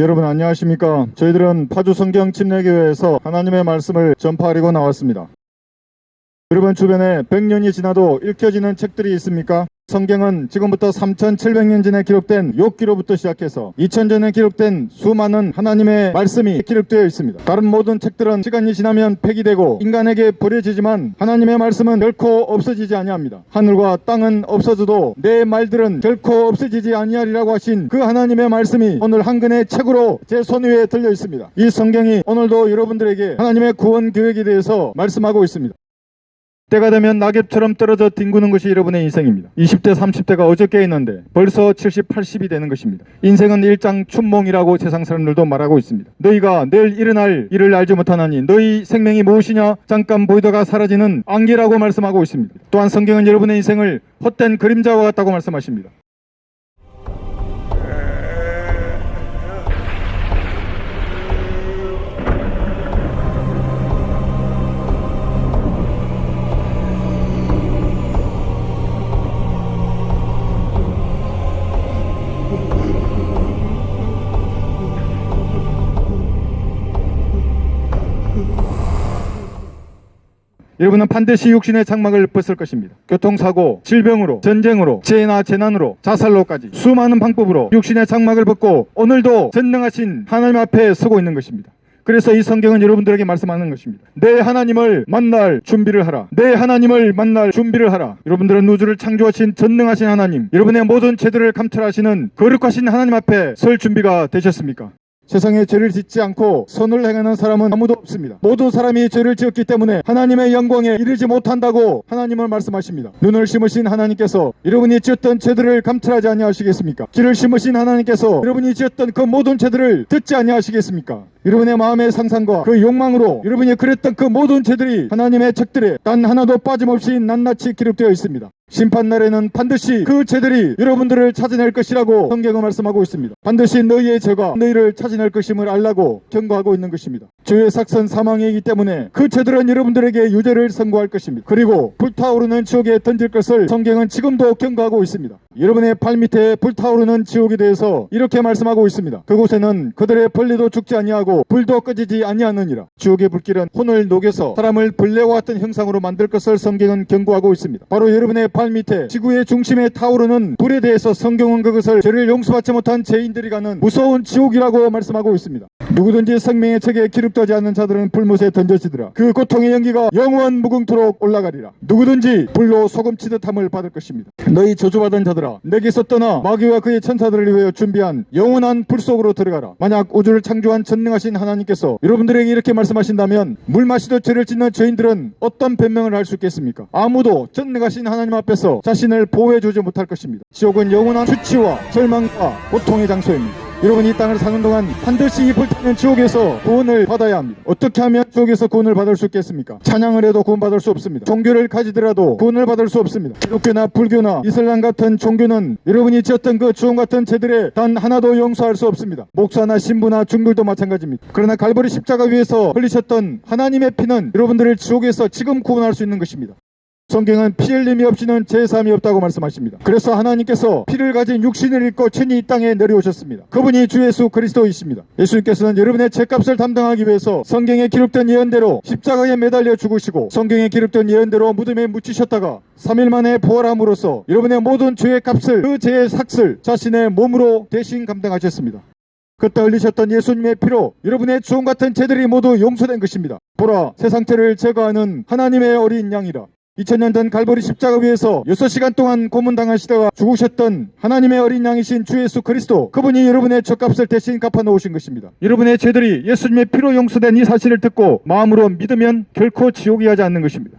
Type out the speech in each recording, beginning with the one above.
여러분 안녕하십니까? 저희들은 파주 성경 침례교회에서 하나님의 말씀을 전파하려고 나왔습니다. 여러분 주변에 100년이 지나도 읽혀지는 책들이 있습니까? 성경은 지금부터 3,700년 전에 기록된 욥기로부터 시작해서 2000전에 기록된 수많은 하나님의 말씀이 기록되어 있습니다. 다른 모든 책들은 시간이 지나면 폐기되고 인간에게 버려지지만 하나님의 말씀은 결코 없어지지 아니합니다. 하늘과 땅은 없어져도 내 말들은 결코 없어지지 아니하리라고 하신 그 하나님의 말씀이 오늘 한 권의 책으로 제 손 위에 들려 있습니다. 이 성경이 오늘도 여러분들에게 하나님의 구원 계획에 대해서 말씀하고 있습니다. 때가 되면 낙엽처럼 떨어져 뒹구는 것이 여러분의 인생입니다. 20대, 30대가 어저께 있는데 벌써 70, 80이 되는 것입니다. 인생은 일장 춘몽이라고 세상 사람들도 말하고 있습니다. 너희가 내일 일어날 일을 알지 못하나니 너희 생명이 무엇이냐 잠깐 보이다가 사라지는 안개라고 말씀하고 있습니다. 또한 성경은 여러분의 인생을 헛된 그림자와 같다고 말씀하십니다. 여러분은 반드시 육신의 장막을 벗을 것입니다. 교통사고, 질병으로, 전쟁으로, 재해나 재난으로, 자살로까지 수많은 방법으로 육신의 장막을 벗고 오늘도 전능하신 하나님 앞에 서고 있는 것입니다. 그래서 이 성경은 여러분들에게 말씀하는 것입니다. 내 하나님을 만날 준비를 하라. 내 하나님을 만날 준비를 하라. 여러분들은 우주를 창조하신 전능하신 하나님, 여러분의 모든 죄들을 감찰하시는 거룩하신 하나님 앞에 설 준비가 되셨습니까? 세상에 죄를 짓지 않고 선을 행하는 사람은 아무도 없습니다. 모든 사람이 죄를 지었기 때문에 하나님의 영광에 이르지 못한다고 하나님을 말씀하십니다. 눈을 심으신 하나님께서 여러분이 지었던 죄들을 감찰하지 아니하시겠습니까? 귀를 심으신 하나님께서 여러분이 지었던 그 모든 죄들을 듣지 아니하시겠습니까? 여러분의 마음의 상상과 그 욕망으로 여러분이 그랬던 그 모든 죄들이 하나님의 책들에 단 하나도 빠짐없이 낱낱이 기록되어 있습니다. 심판날에는 반드시 그 죄들이 여러분들을 찾아낼 것이라고 성경은 말씀하고 있습니다. 반드시 너희의 죄가 너희를 찾아낼 것임을 알라고 경고하고 있는 것입니다. 죄의 삭선 사망이기 때문에 그 죄들은 여러분들에게 유죄를 선고할 것입니다. 그리고 불타오르는 지옥에 던질 것을 성경은 지금도 경고하고 있습니다. 여러분의 발밑에 불타오르는 지옥에 대해서 이렇게 말씀하고 있습니다. 그곳에는 그들의 벌레도 죽지 아니하고 불도 꺼지지 아니하느니라. 지옥의 불길은 혼을 녹여서 사람을 벌레와 같은 형상으로 만들 것을 성경은 경고하고 있습니다. 바로 여러분의 발밑에 지구의 중심에 타오르는 불에 대해서 성경은 그것을 죄를 용서받지 못한 죄인들이 가는 무서운 지옥이라고 말씀하고 있습니다. 누구든지 생명의 책에 기록되지 않는 자들은 불못에 던져지더라. 그 고통의 연기가 영원 무궁토록 올라가리라. 누구든지 불로 소금치듯함을 받을 것입니다. 너희 저주받은 자들아 내게서 떠나 마귀와 그의 천사들을 위하여 준비한 영원한 불 속으로 들어가라. 만약 우주를 창조한 전능하신 하나님께서 여러분들에게 이렇게 말씀하신다면 물 마시듯 죄를 짓는 죄인들은 어떤 변명을 할 수 있겠습니까? 아무도 전능하신 하나님 앞에서 자신을 보호해 주지 못할 것입니다. 지옥은 영원한 수치와 절망과 고통의 장소입니다. 여러분이 이 땅을 사는 동안 반드시 이 불타는 지옥에서 구원을 받아야 합니다. 어떻게 하면 지옥에서 구원을 받을 수 있겠습니까? 찬양을 해도 구원받을 수 없습니다. 종교를 가지더라도 구원을 받을 수 없습니다. 기독교나 불교나 이슬람 같은 종교는 여러분이 지었던 그 주원 같은 죄들에 단 하나도 용서할 수 없습니다. 목사나 신부나 중들도 마찬가지입니다. 그러나 갈보리 십자가 위에서 흘리셨던 하나님의 피는 여러분들을 지옥에서 지금 구원할 수 있는 것입니다. 성경은 피 흘림이 없이는 제사함이 없다고 말씀하십니다. 그래서 하나님께서 피를 가진 육신을 입고 친히 이 땅에 내려오셨습니다. 그분이 주 예수 그리스도이십니다. 예수님께서는 여러분의 죄값을 담당하기 위해서 성경에 기록된 예언대로 십자가에 매달려 죽으시고 성경에 기록된 예언대로 무덤에 묻히셨다가 3일 만에 부활함으로써 여러분의 모든 죄의 값을 그 죄의 삭슬 자신의 몸으로 대신 감당하셨습니다. 그때 흘리셨던 예수님의 피로 여러분의 주홍 같은 죄들이 모두 용서된 것입니다. 보라 세상 죄를 제거하는 하나님의 어린 양이라. 2000년 전 갈보리 십자가 위에서 6시간 동안 고문당하시다가 죽으셨던 하나님의 어린 양이신 주 예수 그리스도 그분이 여러분의 죄값을 대신 갚아 놓으신 것입니다. 여러분의 죄들이 예수님의 피로 용서된 이 사실을 듣고 마음으로 믿으면 결코 지옥이 하지 않는 것입니다.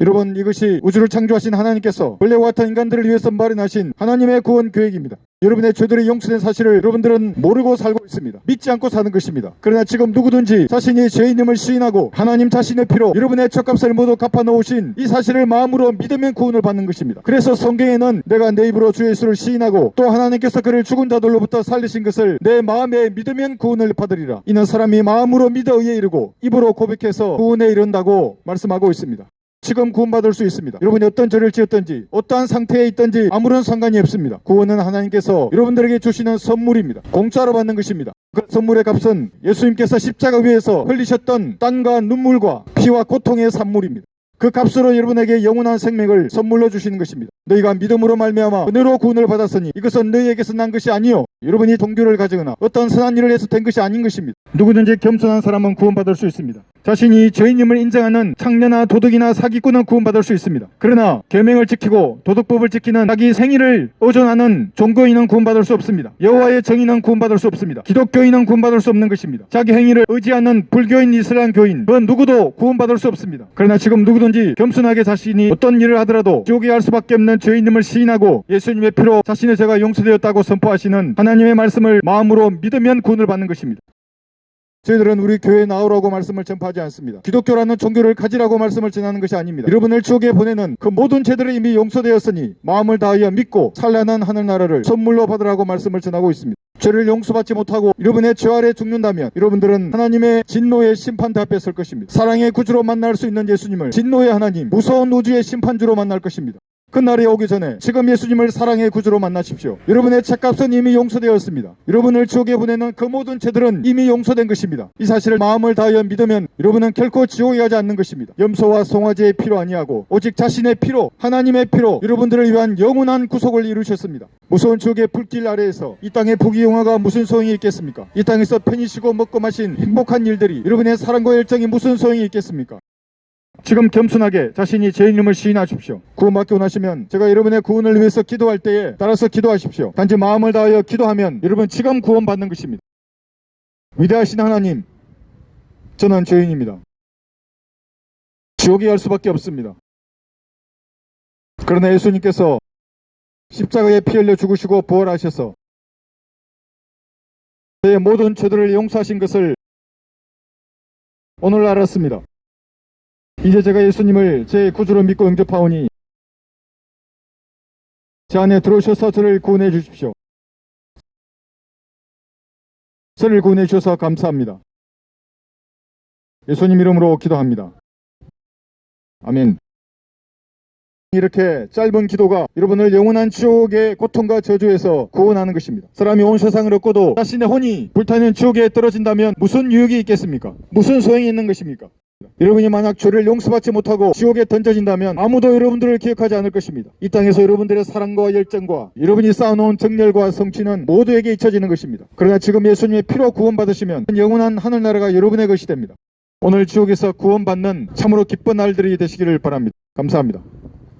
여러분 이것이 우주를 창조하신 하나님께서 원래와 같은 인간들을 위해서 마련하신 하나님의 구원 계획입니다. 여러분의 죄들이 용서된 사실을 여러분들은 모르고 살고 있습니다. 믿지 않고 사는 것입니다. 그러나 지금 누구든지 자신이 죄인임을 시인하고 하나님 자신의 피로 여러분의 죄값을 모두 갚아 놓으신 이 사실을 마음으로 믿으면 구원을 받는 것입니다. 그래서 성경에는 내가 내 입으로 주 예수를 시인하고 또 하나님께서 그를 죽은 자들로부터 살리신 것을 내 마음에 믿으면 구원을 받으리라. 이는 사람이 마음으로 믿어 의에 이르고 입으로 고백해서 구원에 이른다고 말씀하고 있습니다. 지금 구원받을 수 있습니다. 여러분이 어떤 죄를 지었든지 어떠한 상태에 있든지 아무런 상관이 없습니다. 구원은 하나님께서 여러분들에게 주시는 선물입니다. 공짜로 받는 것입니다. 그 선물의 값은 예수님께서 십자가 위에서 흘리셨던 땀과 눈물과 피와 고통의 산물입니다. 그 값으로 여러분에게 영원한 생명을 선물로 주시는 것입니다. 너희가 믿음으로 말미암아 은혜로 구원을 받았으니 이것은 너희에게서 난 것이 아니요 여러분이 동교를 가지거나 어떤 선한 일을 해서 된 것이 아닌 것입니다. 누구든지 겸손한 사람은 구원받을 수 있습니다. 자신이 죄인임을 인정하는 창녀나 도둑이나 사기꾼은 구원받을 수 있습니다. 그러나 계명을 지키고 도덕법을 지키는 자기 생일을 의존하는 종교인은 구원받을 수 없습니다. 여호와의 정의는 구원받을 수 없습니다. 기독교인은 구원받을 수 없는 것입니다. 자기 행위를 의지하는 불교인, 이슬람 교인 그 누구도 구원받을 수 없습니다. 그러나 지금 누구든지 겸손하게 자신이 어떤 일을 하더라도 지옥에 갈 수밖에 없는 죄인임을 시인하고 예수님의 피로 자신의 죄가 용서되었다고 선포하시는 하나님 의 말씀을 마음으로 믿으면 구원을 받는 것입니다. 저희들은 우리 교회에 나오라고 말씀을 전파하지 않습니다. 기독교라는 종교를 가지라고 말씀을 전하는 것이 아닙니다. 여러분을 지옥에 보내는 그 모든 죄들이 이미 용서되었으니 마음을 다하여 믿고 찬란한 하늘나라를 선물로 받으라고 말씀을 전하고 있습니다. 죄를 용서받지 못하고 여러분의 죄 아래 죽는다면 여러분들은 하나님의 진노의 심판대 앞에 설 것입니다. 사랑의 구주로 만날 수 있는 예수님을 진노의 하나님, 무서운 우주의 심판주로 만날 것입니다. 그 날이 오기 전에 지금 예수님을 사랑의 구주로 만나십시오. 여러분의 책값은 이미 용서되었습니다. 여러분을 지옥에 보내는 그 모든 죄들은 이미 용서된 것입니다. 이 사실을 마음을 다하여 믿으면 여러분은 결코 지옥에 가지 않는 것입니다. 염소와 송아지의 피로 아니하고 오직 자신의 피로 하나님의 피로 여러분들을 위한 영원한 구속을 이루셨습니다. 무서운 지옥의 불길 아래에서 이 땅의 부귀영화가 무슨 소용이 있겠습니까? 이 땅에서 편히 쉬고 먹고 마신 행복한 일들이 여러분의 사랑과 열정이 무슨 소용이 있겠습니까? 지금 겸손하게 자신이 죄인임을 시인하십시오. 구원받고 나시면 제가 여러분의 구원을 위해서 기도할 때에 따라서 기도하십시오. 단지 마음을 다하여 기도하면 여러분 지금 구원받는 것입니다. 위대하신 하나님, 저는 죄인입니다. 지옥에 갈 수밖에 없습니다. 그러나 예수님께서 십자가에 피 흘려 죽으시고 부활하셔서 저의 모든 죄들을 용서하신 것을 오늘 알았습니다. 이제 제가 예수님을 제 구주로 믿고 영접하오니 제 안에 들어오셔서 저를 구원해 주십시오. 저를 구원해 주셔서 감사합니다. 예수님 이름으로 기도합니다. 아멘. 이렇게 짧은 기도가 여러분을 영원한 지옥의 고통과 저주에서 구원하는 것입니다. 사람이 온 세상을 얻고도 자신의 혼이 불타는 지옥에 떨어진다면 무슨 유익이 있겠습니까? 무슨 소용이 있는 것입니까? 여러분이 만약 죄를 용서받지 못하고 지옥에 던져진다면 아무도 여러분들을 기억하지 않을 것입니다. 이 땅에서 여러분들의 사랑과 열정과 여러분이 쌓아놓은 정열과 성취는 모두에게 잊혀지는 것입니다. 그러나 지금 예수님의 피로 구원받으시면 영원한 하늘나라가 여러분의 것이 됩니다. 오늘 지옥에서 구원받는 참으로 기쁜 날들이 되시기를 바랍니다. 감사합니다.